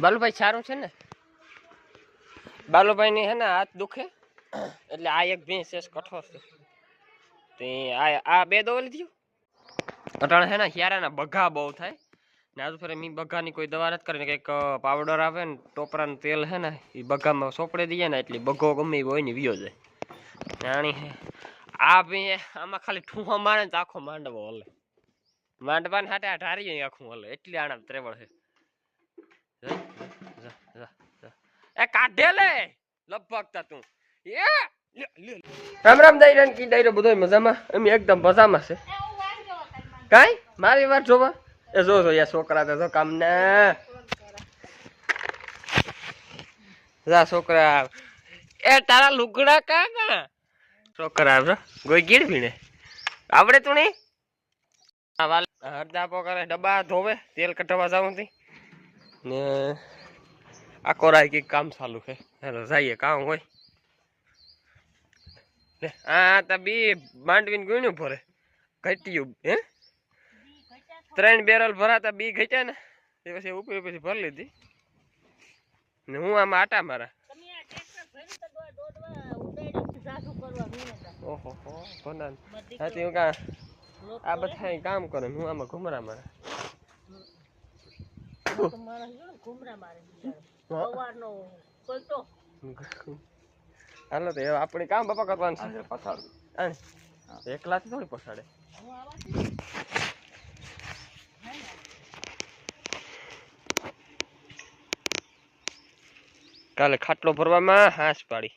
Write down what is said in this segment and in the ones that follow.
બાલુભાઈ સારું છે ને? બાલુભાઈ ની હે ને હાથ દુખે, એટલે આ એક ભેંસ છે કઠોર છે. તે આ આ બે દોલી થયું અટાણે હે ને હિયારાના બઘા બહુ થાય. ને આજુ ફરે મી બઘાની કોઈ દવા નથી કરીને કંઈક પાવડર આવે ને, ટોપરાનું તેલ હે ને, એ બઘામાં સોપડે દઈએ ને, એટલે બઘો ગમે હોય ને, વિયો જાય. હે. આ ભી આમાં ખાલી ઠૂંહો મારે ને આખો માંડવો હલે. માંડવાને હાટે આ ઢારી આખું હલે. એટલી આણા ત્રેવડ છે જા, જા, જા, જા. એ કાઢે લે. તું એ. રામ રામ દાયરા કી દાયરો બધો મજામાં? એમ એકદમ મજામાં છે. કાઈ? મારી વાત જોવા. એ જો જો, યા છોકરા તો કામ ને જા છોકરા એ તારા લુગડા કા છોકરા આવજો ગોઈ ગીડ ભીણે આવડે તું નહીં? હરદાપો કરે, ડબ્બા ધોવે, તેલ કઢાવા જાઉં ને આ કોરાય કંઈક કામ ચાલુ છે હેલો જઈએ કામ હોય લે આ તા બી માંડવીને ગુણ્યું ભરે. ઘટ્યું, હે? ત્રણ બેરલ ભરાતા બી ઘટ્યા ને? એ પછી ઉપર પછી ભરી લીધી. ને હું આમાં આટા મારા. ઓહો, હો કા આ બધા કામ કરે હું આમાં ઘુમરા મારા. હાલો તો આપણે કામ બાપા કરવાનું છે. આને. એકલાથી થોડી પછાડે. કાલે ખાટલો ભરવામાં હાસ પાડી.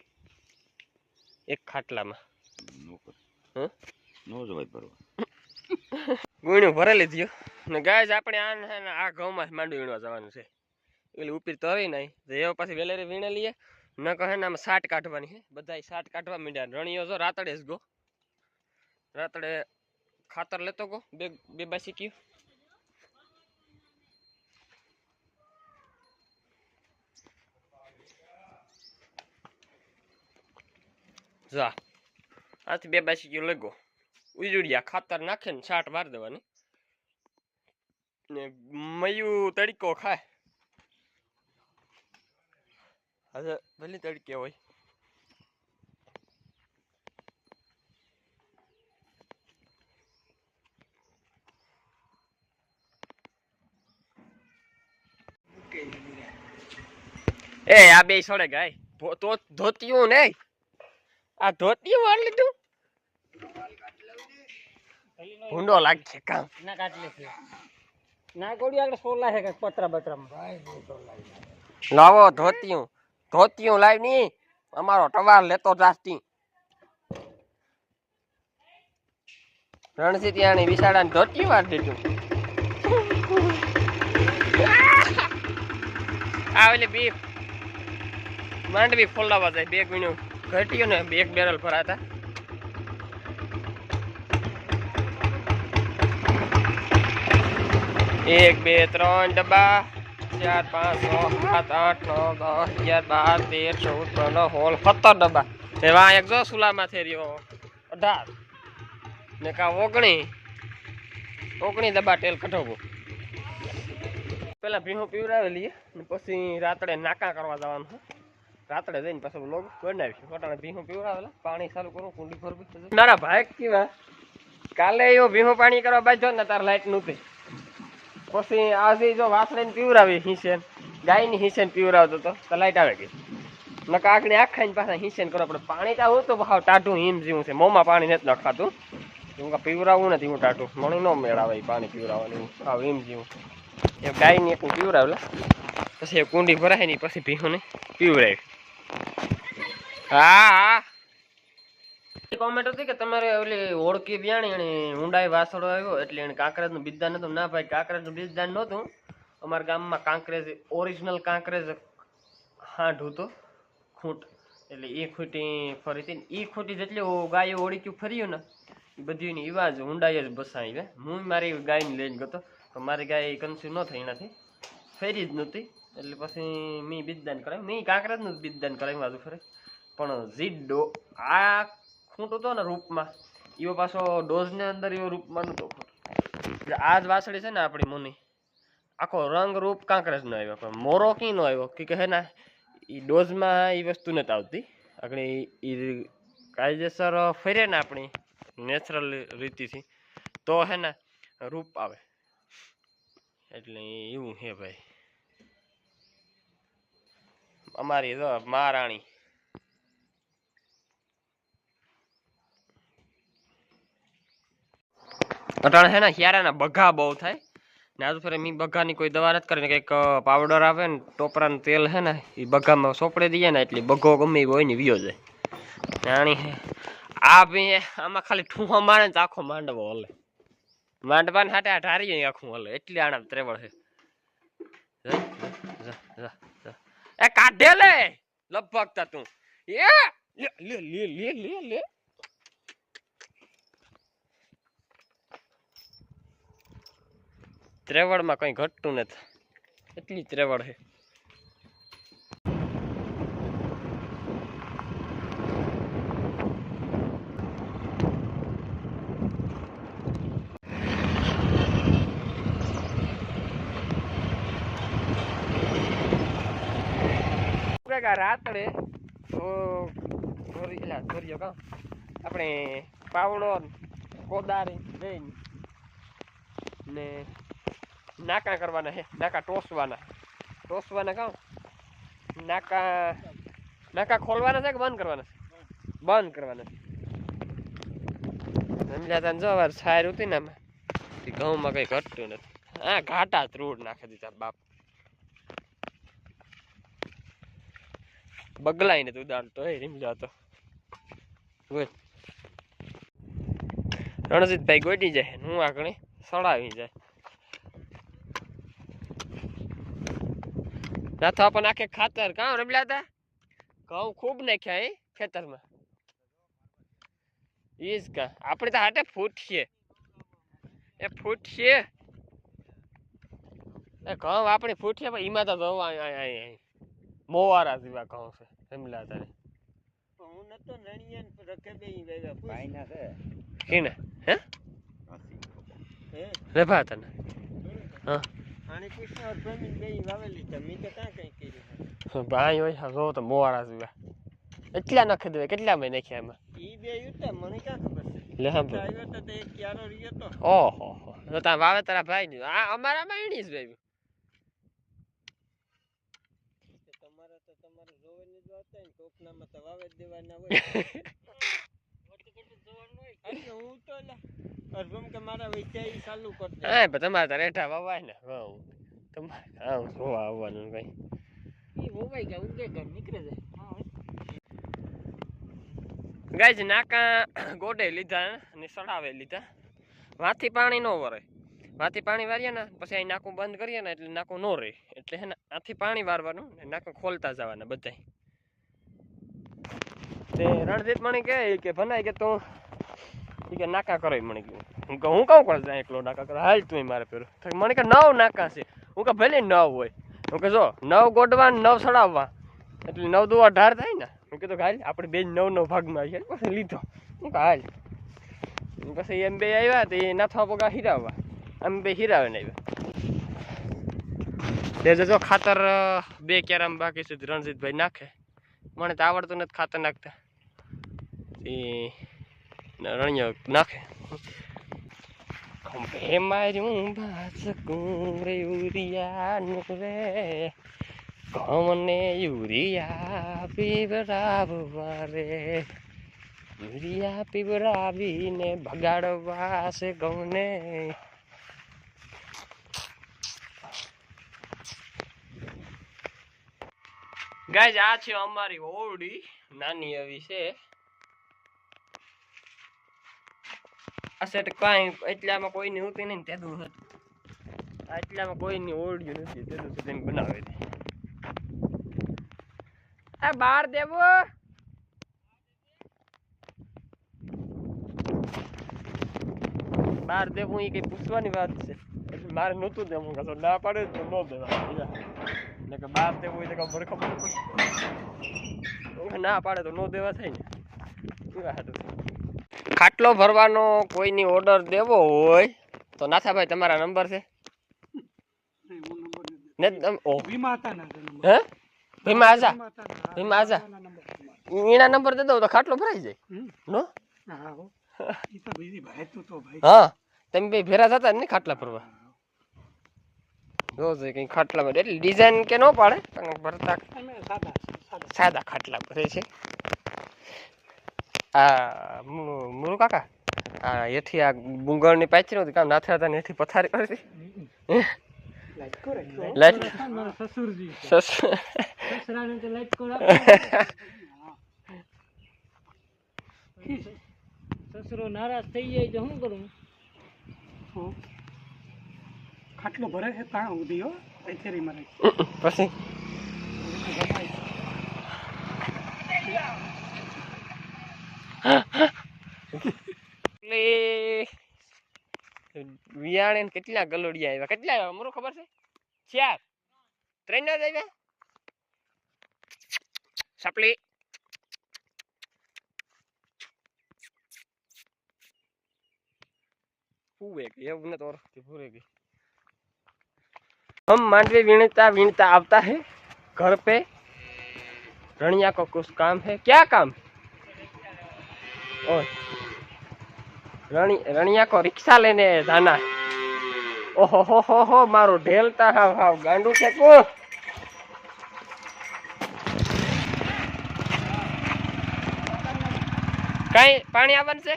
એક ખાટલામાં? નો જવાય ભરવા. ગુણ્યું ભરેલી થયું. ને ગાય આપણે આ ઘઉં ને આ ઘઉંમાં માંડવી વીણવા જવાનું છે. એટલે ઉપીર આવી નહીં. તો એવા પાછી વેલેરી વીણે લઈએ. ન કહે ને આમાં સાટ કાઢવાની છે બધા સાટ કાઢવા માંડ્યા. રણીઓ જો રાતડે જ ગો. રાતડે ખાતર લેતો ગો. બે બે બાસી કયું. જા. આથી બે બાસી કયું લેગો. ઉજુડિયા ખાતર નાખે ને છાટ મારી દેવાની. ને મયું તડકો ખાય. હવે ભલે તડકે હોય એ આ બે સોડે ગાય ભો- તો ધોતિયું નહીં આ ધોતિયું વાર લીધું ભૂંડો લાગશે કામ ના કાટલે છે ના ગોળી આગળ સોલા છે કે પતરા બતરામાં લાવો ધોતિયું ધોતિયું લાવની અમારો ટવાર લેતો જાસ્તી રણસી ત્યાંની વિશાળાને ધોતી વાર દીધું. આવેલી બીફ બી માંડવી ફોલાવા જાય બે ગુણ્યું ઘટ્યું ને એક બેરલ ભરાતા. એક, બે, ત્રણ ડબ્બા. ચાર, પાંચ, છ, સાત, આઠ, નવ, દસ, અગિયાર, બાર, તેર, ચૌદ, પંદર, સોળ, સત્તર ડબ્બા. એવા એક જો સુલામાં થઈ રહ્યો. અઢાર. ને કા ઓગણી. ઓગણી ડબ્બા તેલ કઢાવવું. પેલા ભીહું પીવડાવેલી ને પછી રાત્રે નાકા કરવા જવાનું છે. રાત્રે જઈને પાછું લોગ બનાવીશું. પોતાને ભીહું પીવડાવેલા. પાણી ચાલુ કરું, કુંડી ભરવી મારા ભાઈ, કેવા? કાલે એવો ભીહું પાણી કરવા બાજ્યો ને તાર લાઈટ નહોતી. પછી આજે જો વાસળીને પીવરાવી હિંસેન, ગાયની હિંસેન પીવરાવતો તો તો લાઈટ આવે ગઈ નકા આખડી આખાઈને પાછા હિંસેન કરો પણ પાણી તો તો ભાવ ટાઢું હિમ જેવું છે. મોંમાં પાણી નથી નખાતું. હું કાં પીવરાવું નથી, હું ટાટું મણી ન મેળાવે પાણી પીવરાવવાનું. આવ હિમ જેવું. એ ગાયની એક પીવરાવેલા પછી એ કુંડી ભરાય નહીં પછી ભીહુંને પીવરાવી હા હા. કોમેન્ટ હતી કે તમારે ઓલી ઓળખી બિયાણી અને ઊંડાઈ વાસળો આવ્યો એટલે એને કાંકરેજનું બીજદાન નતું. ના ભાઈ, કાંકરેજનું બીજદાન નહોતું. અમારા ગામમાં કાંકરેજ ઓરિજિનલ કાંકરેજ હાંઢ હતો, ખૂંટ. એટલે એ ખૂંટી ફરી હતી. એ ખૂંટી જેટલી ગાયો ઓળખ્યું ફર્યું ને એ બધી એવા ઈવાજ ઊંડાઈ જ બસાવી હું મારી ગાયને લઈને ગયો તો મારી ગાય કન્સ્યુ ન થઈ એનાથી. ફેરી જ નહોતી. એટલે પછી મેં બીજદાન કરાવ્યું મેં કાંકરેજનું જ બીજદાન કરાવ્યું બાજુ ફરે. પણ જીડો આ ખૂંટ હતો ને રૂપમાં. એવો પાછો ડોઝને અંદર એવો રૂપમાં નહોતો એટલે આ જ વાસળી છે ને આપણી મુની. આખો રંગ રૂપ કાંકરેજ નો આવ્યો, પણ મોરો કી નો આવ્યો? કે કહે ને એ ડોઝમાં એ વસ્તુ નથી આવતી. આપણે એ કાયદેસર ફેરે ને આપણી નેચરલ રીતિથી. તો હે ને, રૂપ આવે. એટલે એવું હે ભાઈ. અમારી તો મહારાણી. અટાણે છે ને હિયારાના બઘા બહુ થાય. ને આજુ ફરે મી બઘાની કોઈ દવા નથી કરીને કંઈક પાવડર આવે ને, ટોપરાનું તેલ છે ને, એ બઘામાં સોપડી દઈએ ને એટલે બઘો ગમે એવો હોય ને વિયો જાય. હે. આ ભી આમાં ખાલી ઠૂહો મારે ને આખો માંડવો હલે. માંડવાને હાટે આ ઢારી આખું હલે. એટલી આણા ત્રેવડ છે. એ કાઢે લે! લપકતા તું. એ! લે લે લે લે લે. ત્રેવડમાં કંઈ ઘટતું નથી. એટલી ત્રેવડ છે. રાત્રે તો ધોરી એલા ધોરીયો કાં? આપણે પાવડો કોદારી લઈને ને નાકા કરવાના હે, નાકા ટોસવાના. ટોસવાના કહું નાકા નાકા ખોલવાના છે કે બંધ કરવાના છે? બંધ કરવાના છે. સમજ્યા તને જો વાર સાયર ઉતી ને આમાં. ઘઉંમાં કંઈ ઘટતું નથી. હા ઘાટા ત્રૂડ નાખી દીધા બાપ. બગલાઈને તું દાંડતો હે રીમજા તો. રણજીતભાઈ ગોટી જાય, હું આગળ સડાવી જાય. ના તો આપણને આખે ખાતર કાં રમલા હતા ઘઉં ખૂબ નાખ્યા હે ખેતરમાં ઈજ કા આપણે તો હાટે ફૂટશે એ ફૂટશે એ ઘઉં આપણે ફૂટશે પણ એમાં તો ઘઉં આય આય આય આય. મોવારા જેવા ઘઉં છે રમલા તારે હું નતો નણિયન રખે બે વેગા ભાઈના છે કીને હે હે રેભા તને હા આની કૃષ્ણ અર્ધમી બે વાવેલી છે. મી તો કાં કઈ કર્યું ભાઈ હોય જો તો મોવારા જેવા એટલા નાખી દે કેટલા મેં નાખ્યા એમાં? ઈ બે યુતા મને ક્યાં ખબર છે? લે હા આવ્યો તો એક ક્યારો રહ્યો તો. ઓહો હો. તો વાવે તારા ભાઈ ની. આ અમારામાં એની જ ભાઈ તમારે તો તમારે જોવે ની જ હોય ને કોકનામાં તો વાવે દેવાના હોય. હું તો લા અર્ધમ કે મારા વૈચા ઈ ચાલુ કરજો. દે હા પણ તમારે તો રેઠા વવાય ને હા તમારે હા જોવા આવવાનું કઈ ઈ મોબાઈલ કે ઉગે ઘર નીકળે જાય. ગાય નાકા ગોડે લીધા અને સડાવે લીધા. વાથી પાણી ન વરે. વાથી પાણી વારીએ ને પછી અહીં નાકું બંધ કરીએ ને એટલે નાકું ન રહે એટલે હે ને આથી પાણી વારવાનું ને નાકું ખોલતા જવાના બધાય. તે રણજીત મણી કહે કે ભનાય કે તું કે નાકા કરો મને કે હું કહું હું કહું કરે એકલો નાકા કરે હાલ તું મારે પેલું મને કે નવ નાકા છે. હું કે ભલે નવ હોય. હું કે જો, નવ ગોડવા નવ સડાવવા. એટલે નવ દુ અઢાર થાય ને. હું કીધું હાલ, આપણે બે નવ નવ ભાગમાં આવીએ. પછી લીધો. હું કે હાલ. પછી એમ બે આવ્યા તો એ નાથવા પગા હિરાવવા. એમ બે હિરાવે ને આવ્યા તે જો ખાતર બે કેરમ બાકી સુધી રણજીતભાઈ નાખે. મને તો આવડતું નથી ખાતર નાખતા. એ રણિયો નાખે ખંભે માર્યું ભાસકું રે ઉરિયાનું રે કોમને યુરિયા પીવડાવવા રે યુરિયા પીવડાવીને ભગાડવા છે ગૌને ગાય આ છે અમારી ઓરડી. નાની એવી છે. સેટ કાંઈ એટલામાં કોઈની હોતી નહીં તેદું હતું. એટલામાં કોઈની ઓળ્યું નથી તેદું તેમ બનાવે આ બાર દેવો. બાર દેવું એ કઈ પૂછવાની વાત છે? એટલે મારે નહોતું દેવું કાં તો ના પાડે તો ન દેવા એટલે કે બાર દેવું હોય તો ખબર ખબર પડે ના પાડે તો ન દેવા થાય ને. કેવા હાટું ખાટલો ભરવાનો કોઈની ઓર્ડર દેવો હોય તો નાથાભાઈ તમારા નંબર છે. ને તમ- ઓ છે હે? ભીમા આજા ભીમા આજા. એના નંબર દે દઉં તો ખાટલો ભરાઈ જાય. નો? હા, ભાઈ ભાઈ. તમે બે ભેરા થતા ને ખાટલા ભરવા. જો છે કઈ ખાટલા ભરે એટલે ડિઝાઇન કે ન પાડે પણ ભરતા સાદા ખાટલા ભરે છે. આ મુ- મુરુ કાકા? આ એથી આ ગુંગળની પાછી નહોતી કામ નાથે હતા ને હેઠી પથારી કરી હતી લાઈકો રાખો લાઈટ મારા સસુરજી સસ સસરાને તો લાઈટ કોડ સસરો નારાજ થઈ જાય તો શું કરું. ખાટલો ભરે છે ત્યાં સુધી હો. મારે. પછી? વિયાણે કેટલા ગલોડિયા આવ્યા? કેટલા આવ્યા? મારું ખબર છે? ચાર. ત્રણ જ આવ્યા? સપલી. પૂવે ગઈ, એવું હમ માંડવે વીણતા વીણતા આવતા હે, ઘર પે રણિયા કો કુછ કામ હે. ક્યા કામ હે? ઓય. રણી રણિયા કો રિક્ષા લઈને જાના. ઓહો, હો હો હો, મારું ઢેલતા હાવ હાવ, ગાંડું છે કો કઈ પાણી આવવાનું છે?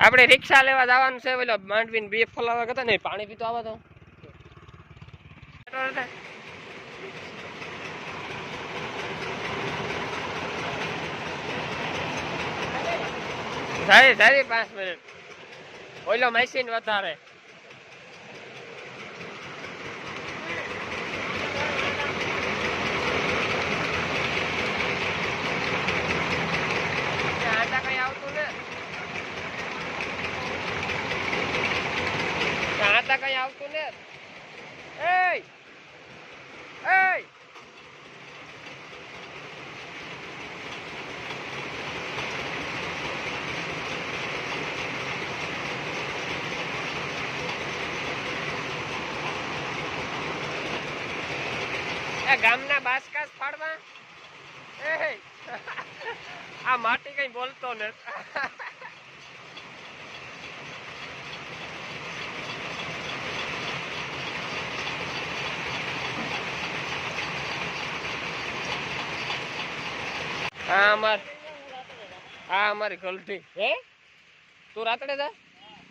આપણે રિક્ષા લેવા જવાનું છે પેલો માંડવીને બે ફલાવા કરતા નહીં પાણી પીતો આવા તો. સારી સારી પાંચ મિનિટ ઓઈલો મશીન વધારે. આવતું ને? આટા એ ગામના બાસકાસ ફાડવા આ માટી કઈ બોલતો ને હા અમાર હા અમારી ગલટી. હે? તું રાતડે જા?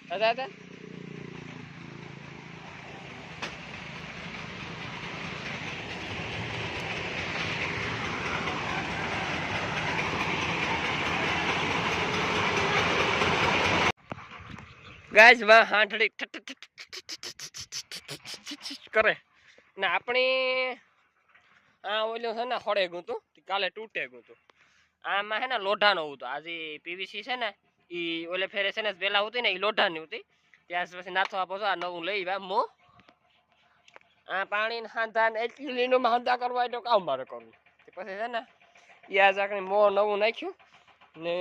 હતા ઠટ ઠટ ઠટ કરે ને આપણી આ ઓલું છે ને ખોડે ગયું તું કાલે તૂટે ગું હતું આમાં છે ને લોઢાનું હતું આજે પીવીસી છે ને એ ઓલે ફેરે છે ને પેલા હતી ને એ લોઢાની હતી ત્યાં પછી નાથવા છો આ નવું લઈ આવ્યા મો આ પાણી હાંધા ને એટલી લીનોમાં હાંધા કરવા એટલે કામ મારે કરવું પછી છે ને એ આ જાકણી મો નવું નાખ્યું ને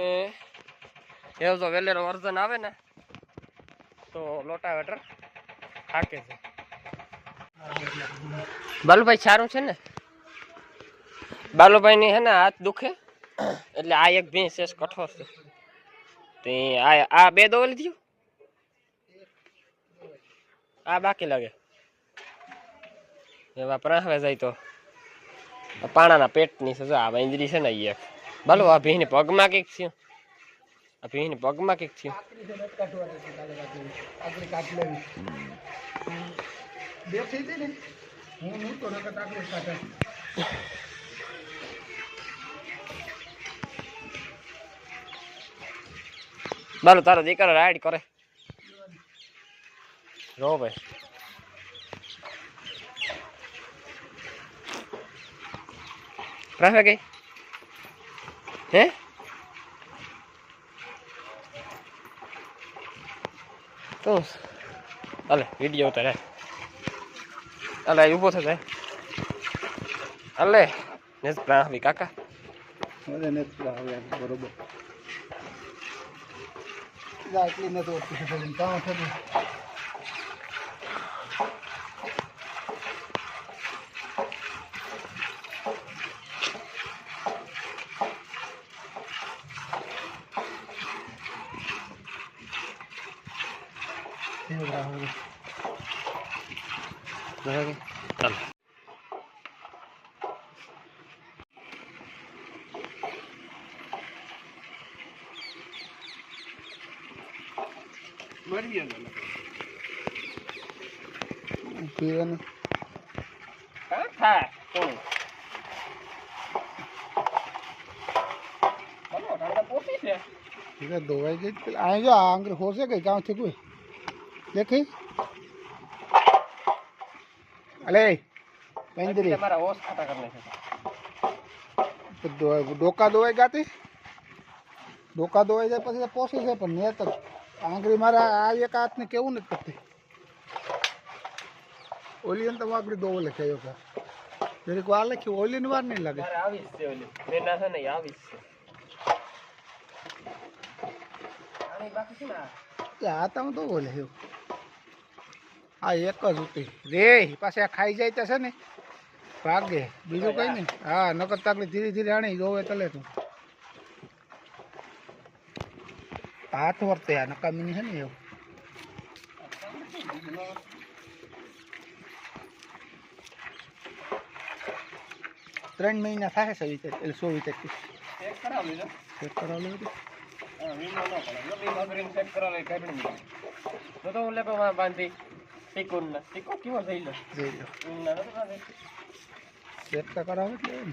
એવું તો વેલેરો વર્ઝન આવે ને તો લોટાવેટર થાકે છે બાલુભાઈ સારું છે ને બાલુભાઈ ની હે ને હાથ દુખે એટલે આ એક ભેંસ છે, કઠોર છે. તે આ આ બે દોવા લીધી આ બાકી લાગે. એવા પ્રાહવે જાય તો. આ પાણાના પેટની સજા, આ વાંદરી છે ને ઈ એક બાલુ, આ ભીને પગમાં કંઈક થયું? આ ભીને પગમાં કંઈક થયું બેઠી હતી ને હું નહોતો નકર તાકડી કાઢે બાલુ તારો દીકરો રાઈડ કરે રો ભાઈ પ્રાહવે ગઈ હે તું અલે વીડિયો ઉતારે અલે ઊભો થશે અલે ને પ્રાહવી કાકા મને નથી આવે બરોબર ઓળખી શકતી કામ થતું બરાબર ચાલો પીવાનું હા થાય કોણ ચાલો ઠંડા પોતી છે એટલે ધોવાઈ ગઈ પેલા અહીં જો આ આંગળી હોશે કઈ કાંથી કોઈ દેખી અલે પેન્દરી તમારા હોશ ખાતા કરી નાખે ડોકા ધોવાઈ ગાતી ડોકા ધોવાઈ જાય પછી તો પોસી છે પણ ને તો આંગળી મારા આ એક હાથને કેવું નથી કરતી? ઓલી તો આંગળી દોવો લખાયો કા. જરીક વાર લખી ઓલી વાર નહીં લાગે. મારે આવી જ છે ઓલી. છે ને છે. બાકી છે ને આ. તો હું તો બોલે એવું આ એક જ ઉતી રે પાછી આ ખાઈ જાય તો છે ને. ભાગે. બીજું કઈ નહીં. હા નકર તાકડી ધીરે ધીરે આણી જોવે તલે તું. હાથ વર્તે આ નકામી છે ને એવું ત્રણ મહિના છે વિચાર એટલે સો વિચાર ચેક કરાવી લો ચેક કરાવે. કરીને ચેક કરાવે કાઢી. તો હું માં બાંધી ટીકુન ના ટીકો કેવો જઈ લો જોઈ લો. ચેક તો કરાવે એટલે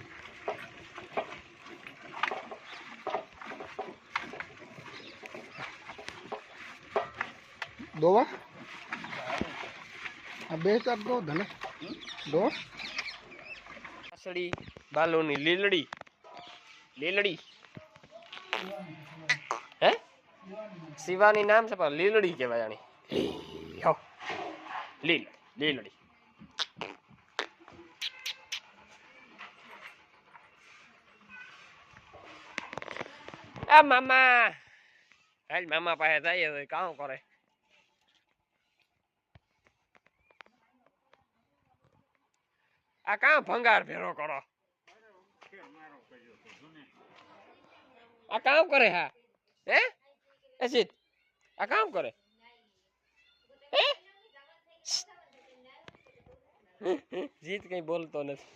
દોવા? આ બે ચાર દો ધને દો. બાલોની લીલડી. લીલડી. હે? શિવાની નામ છે પણ લીલડી કહેવાય આની. લીલ, લીલડી. આ મામા. હાલ મામા પાસે જઈએ કામ કરે. આ કામ ભંગાર ભેરો કરો આ કામ કરે હા હે અસિત આ કામ કરે હે જીત કઈ બોલતો નથી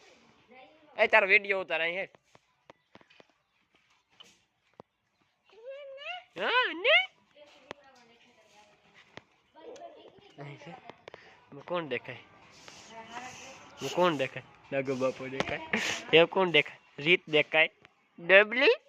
એ તારો વીડિયો ઉતાર અહીં હેઠ હા ને અહીં છે હું કોણ દેખાય હું કોણ દેખાય? નાગો બાપો દેખાય. એ કોણ દેખાય? રીત દેખાય. ડબલી?